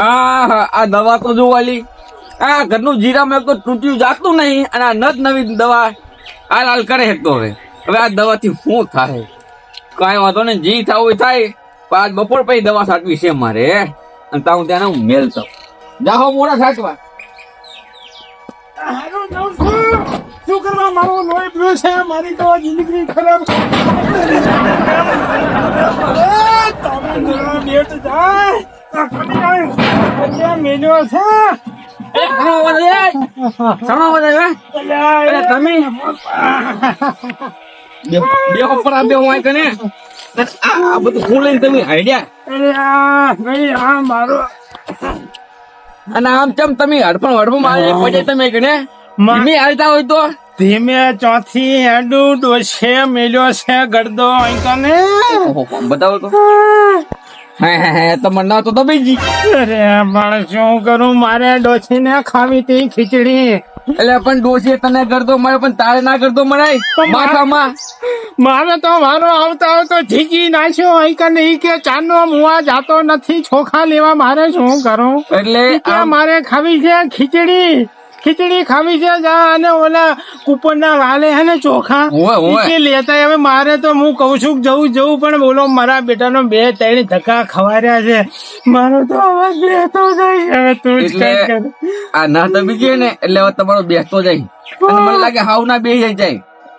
આ દવા તો જો વાલી આ ઘરનું જીરા મેં તો તૂટ્યું જાતું નહીં અને આ નત નવી દવા. આ લાલ કરે હેકતો હવે. હવે આ દવાથી શું થાય? કાંઈ વાંધો નહીં, જી થવું થાય. આજ બપોર પછી દવા સાચવી છે મારે. અને તા હું ત્યાં હું મેલતો જાહો મોડા સાચવા. હારું જાઉં છું. શું કરવા મારો લોહી પીવો છે? મારી તો જિંદગી ખરાબ. તમે જરા બેઠ જાય. છે. અરે તમે? આ બધું હું લઈને તમે મારો અને આમ ચમ તમે હડફણ હડફણ મારી પડે તમે માં- ધીમે હાલતા હોય તો? ધીમે ચોથી હેડું ડોશે મેલ્યો છે ગડદો અહીં કને બતાવો તો. તમને તો દબી જી અરે પણ શું કરું? મારે ડોશીને ખાવી તી ખીચડી. એટલે પણ ડોસી તને કરતો મળે પણ તારે ના કરતો મળાય? માથામાં? મારે તો મારો આવતા આવતો ઠીકી નાખ્યો. અહીં કે નહીં કે ચાંદનો મુવા જાતો નથી ચોખા લેવા મારે શું કરું? એટલે મારે ખાવી છે ખીચડી? ખીચડી ખાવી છે જા અને ઓલા કુપન ના વાલે હે ને ચોખા. કે લેતા હવે મારે તો હું કઉ છું જવું જવું પણ બોલો મારા બેટાનો બે ત્રણ ધક્કા ખવાર્યા છે. મારો તો અવાજ બેતો જાય હવે તું એટલે આ ના દબી ગયો ને એટલે હવે તમારો બેસતો જાય. મને લાગે હાવ ના બે જાય.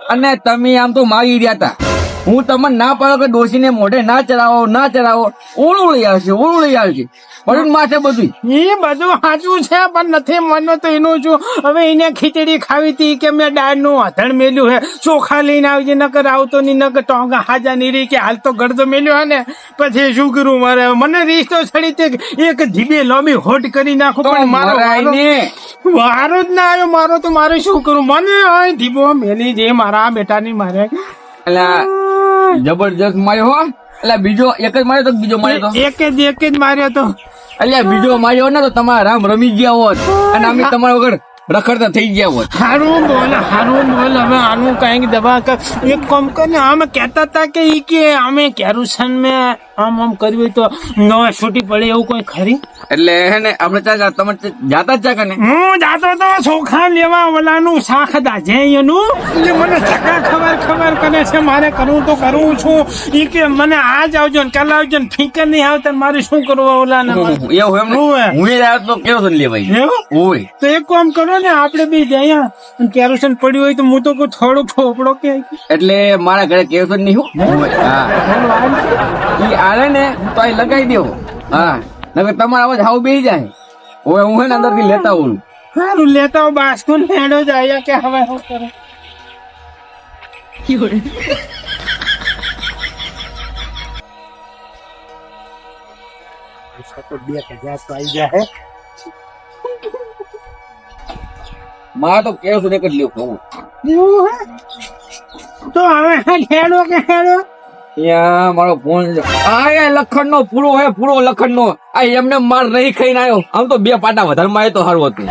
અને તમે આમ તો માગી રહ્યા હતા. હું તમને ના પાડો કે ડોસીને મોઢે ના ચડાવો ના ચડાવો. ઓળું લઈ આવશે ઓળું લઈ આવશે પણ માથે બધું એ બધું સાચું છે પણ નથી માનો તો એનું છું હવે એને ખીચડી ખાવી હતી કે મેં દાળનું આધણ મેલ્યું હે? ચોખા લઈને આવજે નકર આવતો ની નકર ટોંગા હાજા નહીં રહી કે હાલ તો ગળતો મેલ્યો હે ને? પછી શું કરું મારે? મને રીસ તો છડી તે એક ધીબે લોબી હોટ કરી નાખું પણ મારો વારો- જ ના આવ્યો મારો તો મારે શું કરું? મને ધીબો મેલી જે મારા બેટાની મારે. આ જબરજસ્ત માર્યો હો. એટલે બીજો એક જ માર્યો તો બીજો માર્યો તો? એક જ એક જ માર્યો તો. એટલે બીજો માર્યો ને તો તમારા રામ રમી ગયા હોત. અને અમે તમારા વગર રખડતા થઈ ગયા હોત. હારું બોલ હારું બોલ હવે આનું કંઈક દવા એક કામ કરીને અમે કહેતા હતા કે ઈ કે અમે કેરુસન મેં આમ આમ કર્યું હોય તો ન છૂટી પડે એવું કોઈ ખરી? એટલે હે ને આપણે ચા જા- તમે જાતા જ ચા કને હું જાતો તો ચોખા લેવા ઓલાનું શાખ દાજે એનું એટલે મને ચકા ખબર ખબર કરે છે મારે કરવું તો કરવું છું. ઈ કે મને આજ આવજો ને કાલ આવજો ને ફીકર નહીં આવતા ને મારે શું કરવું ઓલાને એવું એમ ને. હું એ આવ્યો તો કેવો થઈને લેવાય એવું? તો એક કામ કરો ને આપણે બી જઈએ. કેરોસન પડ્યું હોય તો હું તો કોઈ થોડું ફોફડો કે એટલે મારા ઘરે કેવું નહીં હું? હા? ઈ આલે ને તો અહીં લગાઈ દેવો હા નકર તમારા અવાજ હાવ બેહી જાય. ઓય હું હે ને અંદરથી લેતા આવું. સારું લેતા આવો બાસ્કુન હેડો જાય કે હવે હું કરું? મારા તો કેવું છું એક જ લેવું. કહું તો હવે હેડો કે હેડો? યા મારો ફોન આ લખણ નો પૂરો હે પૂરો લખણ નો આ એમને માર નહીં ખાઈને આવ્યો આમ તો બે પાટા વધારે માં તો સારું હતું.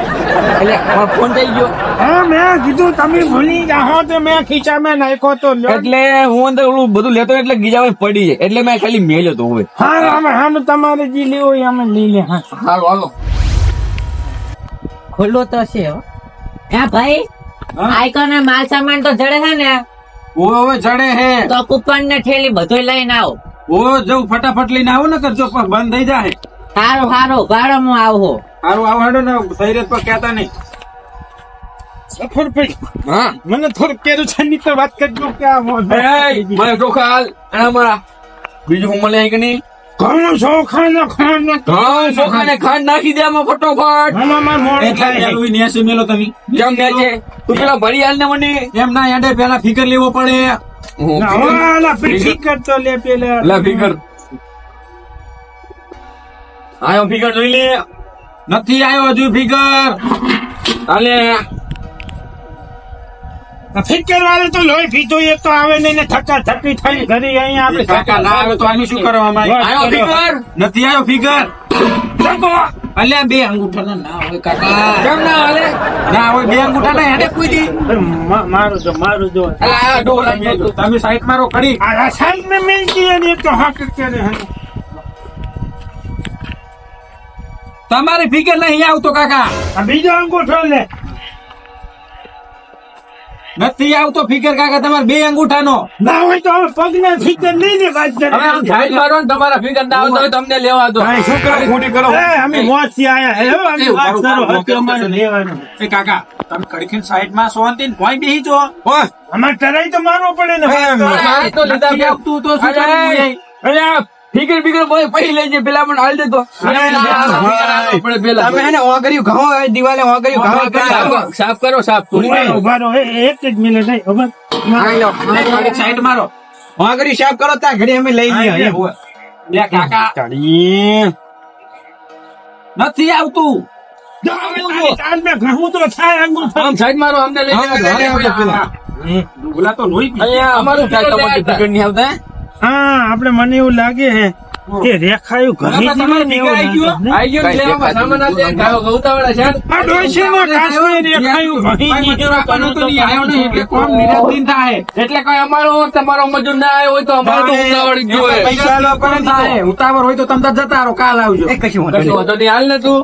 એટલે મારો ફોન થઈ ગયો. હા મેં કીધું તમે ભૂલી જાઓ તો મેં ખીચામાં નાખ્યો તો એટલે હું અંદર ઓલું બધું લેતો એટલે ગીજામાં પડી જાય. એટલે મેં ખાલી મેલ્યો તો હવે. હા તમારે જે લેવો અમે લઈ લે હા. હાલો હાલો. ખુલ્લું તો છે હે. ભાઈ આઈકોન માલ સામાન તો જડે છે ને. ઓ જડે ચડે હે. તો કુપન ને થેલી બધું લઈને આવો. ઓ જવું ફટાફટ લઈને આવો ને કરજો પણ બંધ થઈ જાય. સારું સારું ભાડો હું આવો સારું આવડો ને સૈરત પર કહેતા નહીં. સફર પડી હા? મને થોડું કેરું છે ની તો વાત કરજો કે આ મારે હાલ અને અમારા બીજું હું મળે કે નહીં? ઘણું ચોખા ને ખાંડ ને હા ખાંડ. નાખી દે આમાં ફટોફટ. મારે મોડું થાય. કેમ છે? તું પેલા ભરી હાલ ને મને એમ ના એડે પેલા ફિકર લેવો પડે. ફિકર તો લે પેલા. લા ફિગર આયો ફિગર જોઈ લે. નથી આવ્યો હજુ ફિકર. હાલે. ફિક્કર વાળો તો લોહી પીધો એ તો આવે નહીં ને થકા થકી થઈ ઘરે અહીંયા આપણે થકા. ના આવે તો આનું શું કરવા માંગે નથી આયો ફિગર બે મારું જો મારું જો. તમે સાઈડ મારો કરી આ સાઈડ મે મિલતી એ તો હક કરે તમારી ફિગર નહીં આવતો કાકા. બીજો અંગુઠો લે. નથી આવતો ફિકર કાકા તમારે બે અંગૂઠાનો. ના હોય તો પગ ને ફિકર નહીં ને વાત કરે. હવે આમ મારો ને તમારા ફિકર ના આવતો હોય તો લેવા દો. શું કરો ખોટી કરો. અમે મોતથી આયા. હે અમે વાત કરો હકે અમારે લેવાનું. એ કાકા તમે કડખીન સાઈડમાં સોંતી ને કોઈ બેહી જો. અમારે તરાઈ તો મારવો પડે ને તો લીધા આવતું તો શું અરે, કરવું? ફિકર ભાઈ પછી લેજે પેલા પણ હાલ દેતો આપણે પેલા. તમે એને ઓગર્યું ઘઉં હવે દિવાલે ઓગર્યું ઘઉં સાફ- કરો સાફ થોડી ઊભા રહો, એક જ મિનિટ નહીં ઊભા. લો. સાઈડ મારો. ઓગર્યું સાફ કરો તા ઘડી અમે લઈ લઈએ લે કાકા. ચડી. નથી આવતું. મારો પી. અમારું હા આપણે મને એવું લાગે હે કે રેખાયું ઘણી દિવસ તમારે એવું આવી ગયો? લાગે ગયો સામાન આપજે. ગાયો ગૌતાવાળા છે. આ ડોશીના કાશ્મીર રેખાયું ઘણી દિવસ મજૂર તો નહીં આવ્યો નહીં એટલે કોમ નિરાધીન થાય. એટલે કઈ અમારો તમારો મજૂર ના આવ્યો હોય તો અમારે તો ઉતાવળ જ જોઈએ પૈસા લો પણ થાય. ઉતાવળ હોય તો તમે જતા રહો કાલ આવજો. કશું વાંધો નહીં. હાલ ને તું.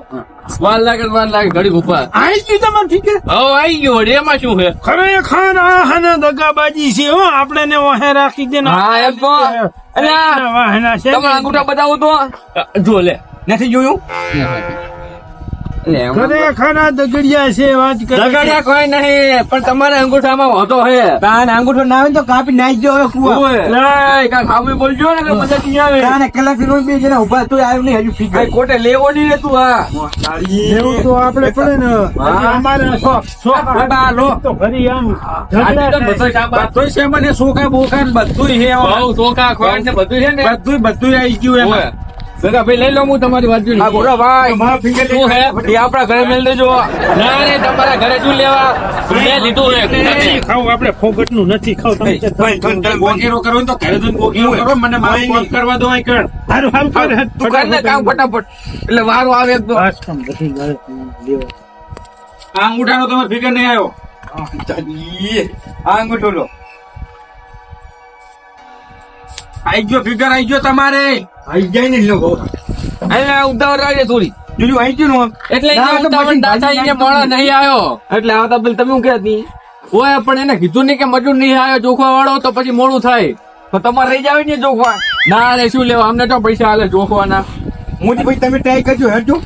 વાર લાગે તો વાર લાગે ઘડી ઊભા. આઈ ગયું તમારે ઠીક? હવે આઈ ગયો વડે એમાં શું છે? ખરેખર આ હને દગાબાજી છે હો આપણે ને વહે રાખી દે ને હા એમ તો. છે. તમારા અંગૂઠા બતાવો તો. જો લે. નથી જોયું. ખરેખર દગડિયા છે વાત કરે છે. કોઈ નહીં પણ તમારા અંગૂઠામાં હોતો હે તાને અંગૂઠો ના આવે ને તો કાપી નાખી દો હવે કુવા. લઈ, કાંઈ ખામી બોલજો ને કે મજા નહીં આવે. તાને કલાક રોજ બે જણા ઊભા તો આવ્યું નહીં હજુ ફીક કાંઈ ખોટે લેવો નહીં રે તું હા એવું તો આપણે પડે ને. અમારે શોખ શોખ બાબા, લો. તો ફરી આમ બધો છે મને સોખા બોખા બધું બધુંય છે ને બધું છે ને. બધું બધુંય આવી ગયું એમાં. ભાઈ લઈ લો હું તમારી વાત હા બોલો ભાઈ. શું હે? એ આપણા ઘરે મેલ દેજો. ના રે તમારા ઘરે શું લેવા? મેં લીધું હે. નથી ખાવું આપણે ફોગટનું નથી ખાવું. તમે ભાઈ, તમે ગોગીરો કરો તો ઘરે જઈને ગોગીરો કરો મને મારું કામ કરવા દો અહીં કર. હારું હાલ કર તું કર ને કામ ફટાફટ. એટલે વારો આવે એક તો. બસ કમ બધી લેવા. આ અંગૂઠાનો તમારે ફિકર નહીં આવ્યો? આ અંગૂઠો લો. આઈ ગયો ફિગર આઈ ગયો તમારે. આઈ જાય ને લોકો એટલે ઉતાવળ રાખજે થોડી. ગયું ને એટલે મોડા નહીં આવ્યો. એટલે આવતા પેલા તમે હું કહેત? ઓય પણ એને કીધું નહીં કે મજૂર નહીં આવ્યો જોખવા વાળો તો પછી મોડું થાય. તો તમારે રહી જાવ ને જોખવા. ના રે શું લેવા? અમને તો પૈસા હાલે જોખવાના. મોદીભાઈ તમે ટ્રાય કરજો હેડજો.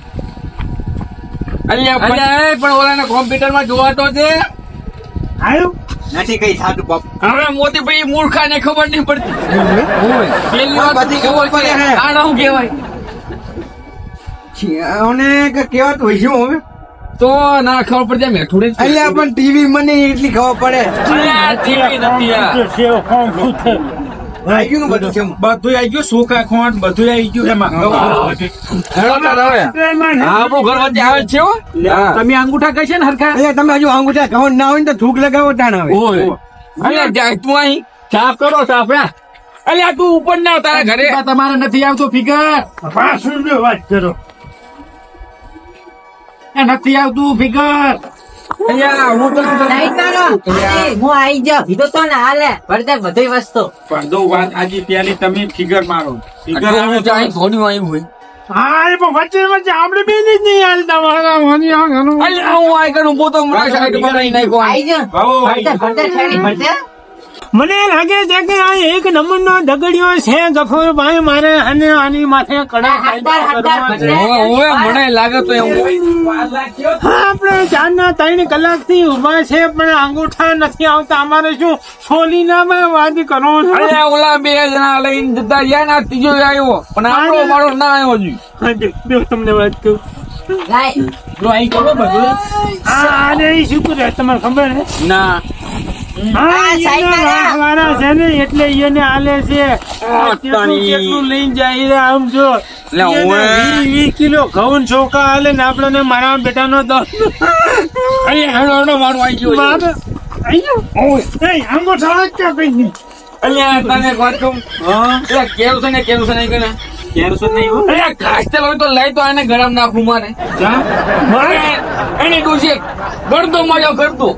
અલ્યા પણ ઓલા કોમ્પ્યુટર કોમ્પ્યુટરમાં જોવા તો છે. આયું? નથી કઈ સાધુ બાપ. હવે મોદીભાઈ મૂર્ખા ને ખબર નહીં પડતી. પેલી વાત બધી ખબર પડે હે. હું શું કહેવાય અને કેવાતું હોય શું હવે? તો ના ખબર પડે મેઠુડે અલ્યા પણ ટીવી મને એટલી ખબર પડે. નથી આ. તો સેવ કોમ? શું થયું? આઈ ગયું બધું બધું આવી ગયું સોખા ખોંડ બધું આવી ગયું એમાં હેડો તાર હવે. એમાં હા, આપણું ઘર વચ્ચે આવે છે તમે અંગૂઠા કઈ છે ને હરખા? અલ્યા તમે હજુ અંગૂઠા ઘઉં ના હોય ને તો થૂક લગાવો તાણ હવે. અરે અલ્યા, તું અહીં સાફ કરો સાફ. અલ્યા તું ઉપર ના તારા ઘરે. તમારે નથી આવતું ફિગર. પાછું વાત કરો. નથી આવતું ફિકર અલ્યા, હું તો નહીં કરો હું આઈ જાઉં. કીધું તો ને હાલે. ભરતે બધી વસ્તુ. પડદો વાત આજે પેલી તમે ફિગર મારો. ફિગર હું આવે તો અહીં થોડી આવ્યું હોય. હા. એ પણ વચ્ચે વચ્ચે આપણે બે જ નહીં હાલ તમારા મને આ ઘણું હું આ કરું, હું તો હમણાં સાઈડ પર. આઈ જાઉં. મને લાગે છે કે આ એક નંબરનો દગડિયો છે ગફુરભાઈ મારે અને આની માથે કડા મને લાગે તો એવું. હા આપણે ચારના ત્રણ કલાકથી ઊભા છે પણ અંગૂઠા નથી આવતા. અમારે શું સોલીનામાં વાત કરો અરે ઓલા બે જણા લઈને જતા રહ્યા ને ત્રીજો આવ્યો. પણ આપણો મારો ના આવ્યો હજી. તમને વાત કહું કરો બધું. આ આને શું કરે તમારે ખબર હે? ના. હા સાઈડ એના માં રાખ. વાળા છે ને એટલે એને આલે છે. કેટલું લઈને જાય આમ જો. લે, એને ઓવે. વી વી કિલો ઘઉં ચોખા આલે ને મારા બેટાનો દસ. હેડો, મારું આઈ ગયું હજી. બાપ, અહીંયા? એય, અંગૂઠા વાંચ કે કઈ નહીં? અલ્યા તને વાત કહું? એટલે કેવું છે ને કેવું છે નહીં કે ને ટેન્શન નહીં હો? અરે કાસ્ટેલ હોય તો લઈ તો આને ગરમ નાખું મારે એની ડોસી ગળતો મજો કરતો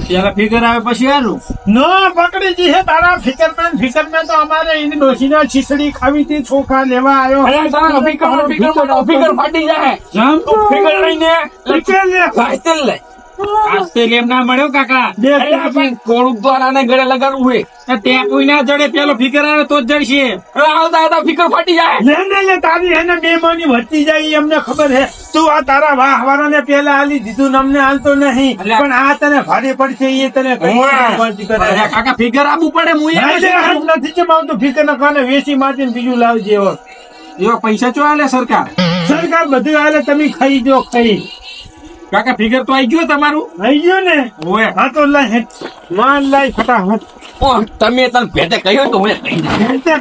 પેલા ફિકર આવે પછી આનું? ના પકડી જી હે તારા ફિકરમેન ફિકરમેન તો અમારે એની ડોશીના છીસડી ખાવી હતી ચોખા લેવા આવ્યો અરે તારા ફિકર ફિકર ફિકર ફાટી જાય. જામ તું ફિકર લઈને ફિકર લે. કાસ્ટેલ લઈ આસ્તે ના મળ્યો કાકા? બે અરે આપણે કોળું તો આને ગળે લગાડવું હોય. ત્યાં ના જડે પેલો ફિગર આવે તો જ જડશે. આવતા આવતા ફિકર ફાટી જાય. લે ને લે તારી એને બે માની વધતી જાય એ ખબર હે. તું આ તારા વાહ વાળાને પેલા આલી દીધું અમને હાલતો નહીં. પણ આ તને ભારે પડશે એ તને કાકા ફિગર આપવું પડે હું નથી જમાવતો ફિકર ના કાને વેચી મારીને બીજું લાવજે એવો પૈસા ચો આલે સરકાર? સરકાર બધું આલે તમે ખાઈ જો ખાઈ. કાકા ફિગર તો આવી ગયો તમારું આવી ગયો ને ઓય હા તો લાય. માન લાય ફટાફટ ઓ તમે તને ભેટે કહ્યું તો હું કહી દે.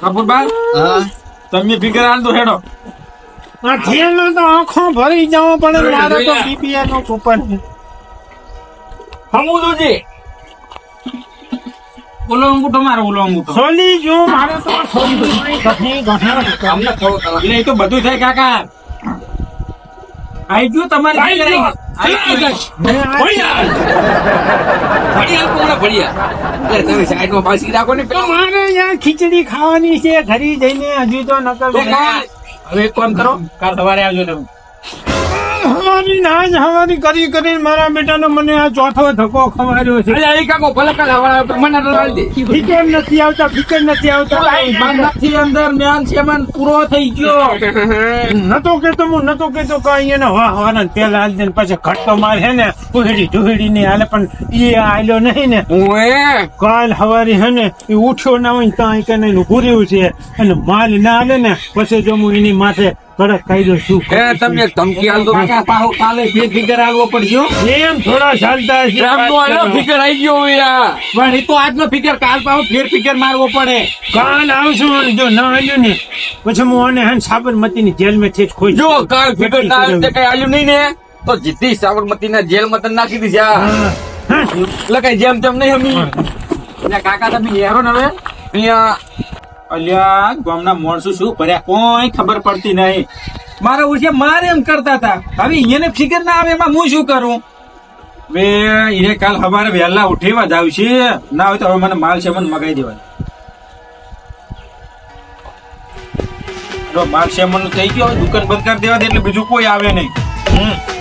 કપૂરભાઈ હા તમે ફિગર હાલ દો હેડો આ થેલો તો આંખો ભરી જવો પડે મારો તો. બીપીએલનું કૂપન છે. સમુદુજી ઓલો અંગૂઠો મારો ઓલો અંગૂઠો સોલી જો મારે તો સોલી ગણી ગણી. અમને થોડો એ તો બધું થાય કાકા આવી ગયું તમારે આઈ ગયો. ખીચડી ખાવાની છે ઘરે જઈને હજી તો નકર હવે એક કામ કરો કાલ સવારે આવજો તમે. હવારી ના જ હવારી કરી કરીને મારા બેટાનો મને આ ચોથો ધક્કો ખવાર્યો છે. અલ્યા એ કાકો ભલે કાલે તો મને તો દે. ફિકર નથી આવતા? ફિકર નથી આવતા? નથી અંદર મેન સેમન પૂરો થઈ ગયો. નતો કેતો હું નતો કેતો કે અહીંયા વાહ વાહ પેલા હાલ દે પછી ખટકો માર હે ને ઉહેડી ઢુહેડી ને હાલે પણ એ આલ્યો નહીં ને. ઓએ કાલ હવારી હે ને એ ઉઠ્યો ના હોય ત્યાં કે ઉભું રહ્યું છે. અને માલ ના હાલે ને પછી જો હું એની માથે કડક કાયદો શું એ તમને ધમકી આલ દો કાકા પાહુ કાલે ફેર ફિગર આલવો પડજો. એમ થોડા ચાલતા રામ નો આલો ફિકર આવી ગયો આ. પણ એ તો આજનો ફિગર કાલ પાહો ફેર ફિગર મારવો પડે. કાલ આવશું જો ના આવ્યું ને પછી હું આને હન સાબરમતી ની જેલમાં છે જ ખોઈ જો કાલ ફિકર ના આવે તે કઈ આલ્યું નહીં ને? તો જીતી સાબરમતી ના જેલમાં તને નાખી દીધી. એટલે કઈ જેમ તેમ નહીં હમી. કાકા તમે હેરો ને હવે? અહીંયા અલ્યા, ગામના માણસો શું ભર્યા? કોઈ ખબર પડતી નહીં. મારે ઉઠે મારે એમ કરતા હતા. હવે એને ફિકર ના આવે એમાં હું શું કરું? બે એને કાલ સવારે વહેલા ઉઠેવા જ આવશે ના હોય તો હવે મને માલ છે મગાવી દેવાય માલ છે થઈ ગયો દુકાન બંધ કરી દેવા દે એટલે બીજું કોઈ આવે નહીં. હમ.